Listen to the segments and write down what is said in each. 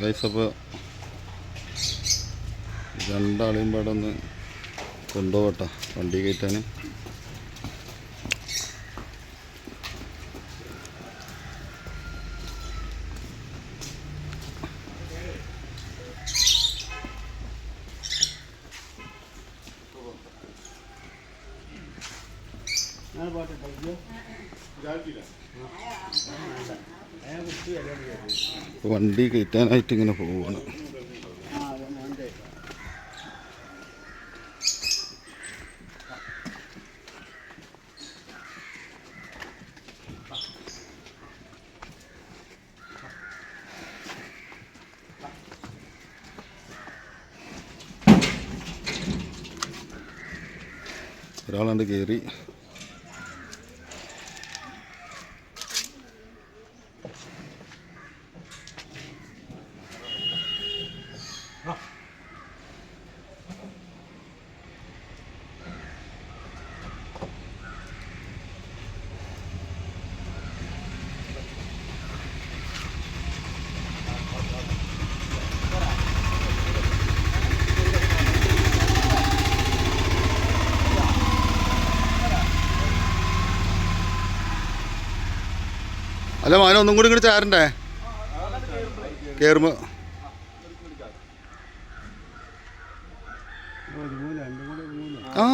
Guys അപ്പോൾ രണ്ടാളെയും പാടെ ഒന്ന് കൊണ്ടുപോകട്ടെ. വണ്ടി കയറ്റാൻ വണ്ടി കയറ്റാനായിട്ട് ഇങ്ങനെ പോവാണ്. ഒരാളാണ്ട് കയറി അല്ല മോനെ ഒന്നും കൂടി ഇങ്ങോട്ട് ചാരണ്ടേ? കയറുമ്പോൾ ആ.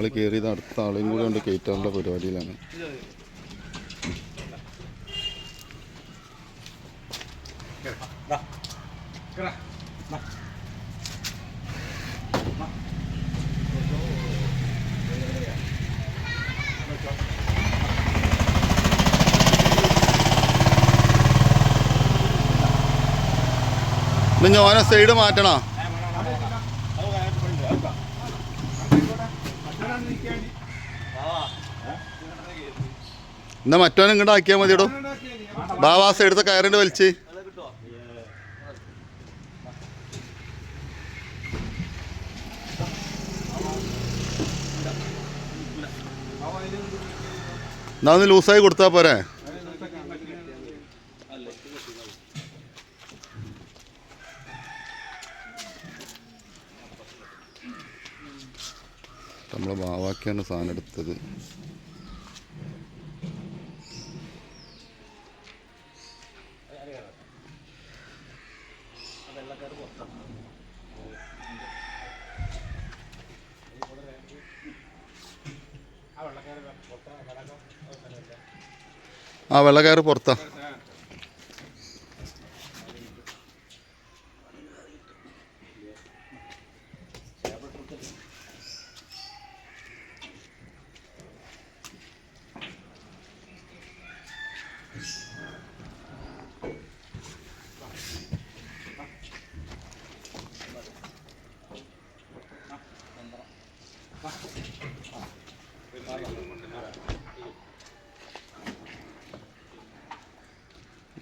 ഒരാൾ കയറിയത് അടുത്ത ആളെയും കൂടെ കൊണ്ട് കയറ്റാനുള്ള പരിപാടിയിലാണ്. ഞാൻ സൈഡ് മാറ്റണോ? എന്നാ മറ്റോനെ ഇങ്ങോട്ട് ആക്കിയാൽ മതിയടോ. ബാവാസ എടുത്ത കയറിന്റെ വലിച്ച്. എന്നാ ഒന്ന് ലൂസായി കൊടുത്താ പോരെ. നമ്മളെ ബാവാക്കിയാണ് സാധനം എടുത്തത്. ആ വെള്ളക്കയറ് പുറത്താ.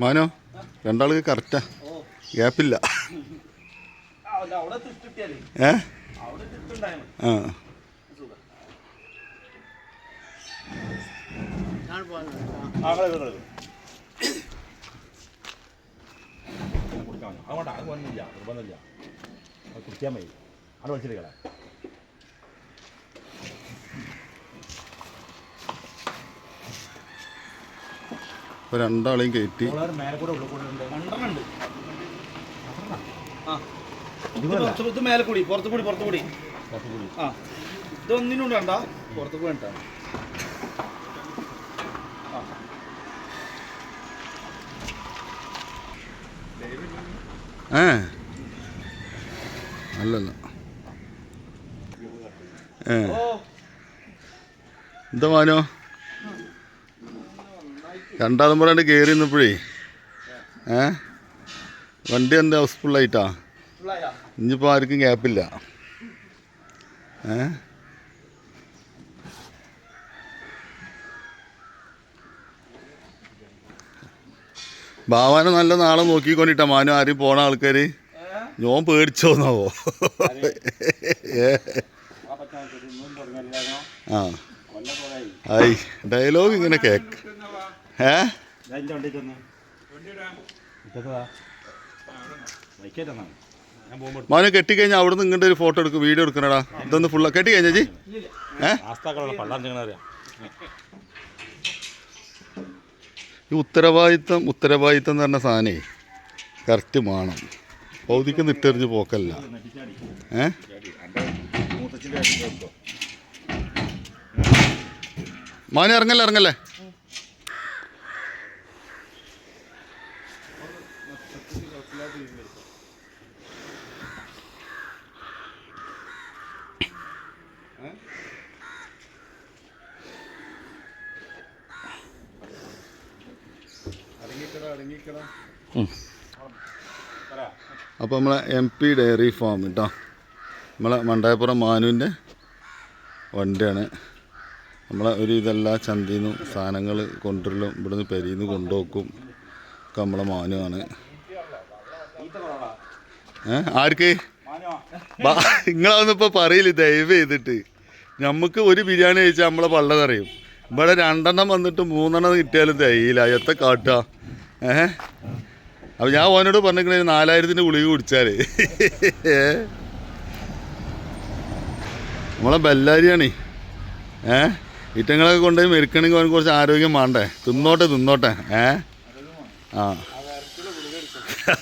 മാനോ രണ്ടാൾക്ക് കറക്റ്റാ ഗ്യാപ്പില്ല ഏ? ആ. അതുകൊണ്ട് അത് വന്നില്ല. നിർബന്ധമില്ല. അത് കുടിക്കാൻ അത് അവിടെ വലിച്ചെടുക്കല ഇപ്പോൾ രണ്ടാളെയും കയറ്റി ഇത് മേലെ കൂടി പുറത്ത് കൂടി പുറത്ത് കൂടി. ആ. ഇത് ഒന്നിനും വേണ്ട. പുറത്ത് വേണ്ട. ഏ? അല്ലല്ല. ഏ. എന്താ മാനോ? രണ്ടാമതും പറയാണ്ട് കയറി നിന്നപ്പോഴേ. ഏ? വണ്ടി എന്താ ഹൗസ്ഫുള്ളായിട്ടാ ഫുള്ളായാ ഇനിയിപ്പോൾ ആർക്കും ഗ്യാപ്പില്ല ഏ? ഭാവാനെ നല്ല നാളെ നോക്കിക്കൊണ്ടിട്ടാ മാനു ആരും പോണ ആൾക്കാര്. ഞാൻ പേടിച്ചോന്നാവോ? ആ. ആയി ഡയലോഗ് ഇങ്ങനെ കേക്ക്. മോനെ കെട്ടിക്കഴിഞ്ഞാൽ അവിടെ ഇങ്ങോട്ട് ഒരു ഫോട്ടോ എടുക്കും വീഡിയോ എടുക്കണടാ. ഇതൊന്ന് ഫുള്ള് കെട്ടി ജി. ഈ ഉത്തരവാദിത്തം ഉത്തരവാദിത്തം എന്ന് പറഞ്ഞ സാധനേ കറക്റ്റ് വേണം ഭൗതിക്ക് നിട്ടെറിഞ്ഞ് പോക്കല്ല. ഏ? മോനെ ഇറങ്ങല്ലേ ഇറങ്ങല്ലേ? അപ്പോൾ നമ്മളെ എം പി ഡയറി ഫാം കേട്ടോ നമ്മളെ മണ്ടായപ്പുറം മാനുവിന്റെ വണ്ടിയാണ്. നമ്മളെ ഒരു ഇതെല്ലാ ചന്തയിൽ നിന്നും സാധനങ്ങൾ കൊണ്ടുവരലും ഇവിടുന്ന് പെരിയിൽ നിന്ന് കൊണ്ടുപോക്കും. ഒക്കെ നമ്മളെ മാനുവാണ്. ഏ? ആർക്ക്? നിങ്ങളതൊന്നും ഇപ്പൊ പറയില്ല ദയവ് ചെയ്തിട്ട് നമുക്ക് ഒരു ബിരിയാണി കഴിച്ചാൽ നമ്മളെ പള്ള നിറയും ഇവിടെ രണ്ടെണ്ണം വന്നിട്ട് മൂന്നെണ്ണം കിട്ടിയാലും തയ്യില്ല എത്ര കാട്ടുക ഏ? അപ്പൊ ഞാൻ ഓനോട് പറഞ്ഞിരിക്കണേ നാലായിരത്തിന്റെ ഗുളിക കുടിച്ചാലേ. നമ്മളെ ബെല്ലാരിയാണേ. ഏ? ഇറ്റങ്ങളൊക്കെ കൊണ്ടുപോയി മെരുക്കണമെങ്കിൽ അവന് കുറച്ച് ആരോഗ്യം വേണ്ടേ തിന്നോട്ടെ തിന്നോട്ടെ. ഏ? ആ.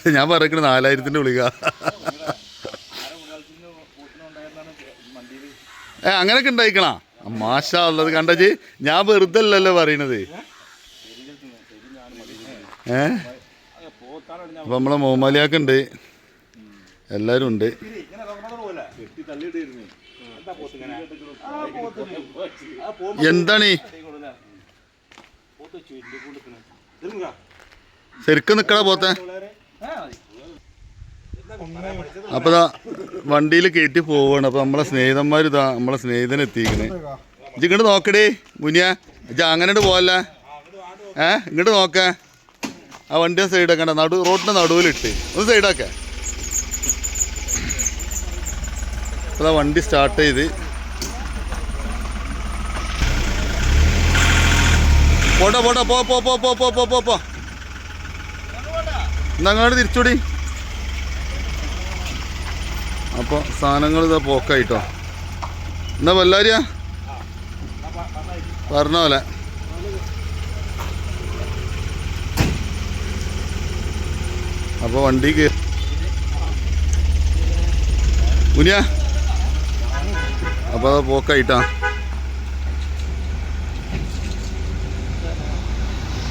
ഞാൻ പറയണ നാലായിരത്തിന്റെ ഗുളിക. ഏ അങ്ങനെയൊക്കെ ഉണ്ടായിക്കണാ? മാഷ ഉള്ളത് കണ്ടജി ഞാൻ വെറുതെ അല്ലല്ലോ പറയണത്. ഏ? അപ്പൊ നമ്മളെ മോമാലിയാക്കുണ്ട്. എല്ലാരും ഉണ്ട്. എന്താണ്? ശരിക്കും നിക്കടാ പോത്തേ? അപ്പോൾ വണ്ടിയിൽ കയറ്റി പോവാണ്. അപ്പോൾ നമ്മളെ സ്നേഹിതന്മാർ ഇതാ നമ്മളെ സ്നേഹിതനെ എത്തിക്കണേ. ഇജ് ഇങ്ങോട്ട് നോക്കടേ മുനിയ. ഇജ് അങ്ങനെ പോവല്ല? ഏ? ഇങ്ങോട്ട് നോക്ക. ആ വണ്ടി സൈഡ് ആക്കണ്ട നടു റോഡിന്റെ നടുവിലിട്ട്. ഒന്ന് സൈഡാക്ക അപ്പോൾ വണ്ടി സ്റ്റാർട്ട് ചെയ്ത്. പോട്ടോ പോട്ടോ പോ പോ പോ പോ പോ പോ പോ. എന്നാ അങ്ങോട്ട് തിരിച്ചുടി. അപ്പോൾ സാധനങ്ങൾ ഇതാ പോക്കായിട്ടോ. എന്നാ വല്ലാരിയാ? പറഞ്ഞ പോലെ. അപ്പോൾ വണ്ടിക്ക് ഉനിയ അപ്പോൾ അത് പോക്കായിട്ടാ.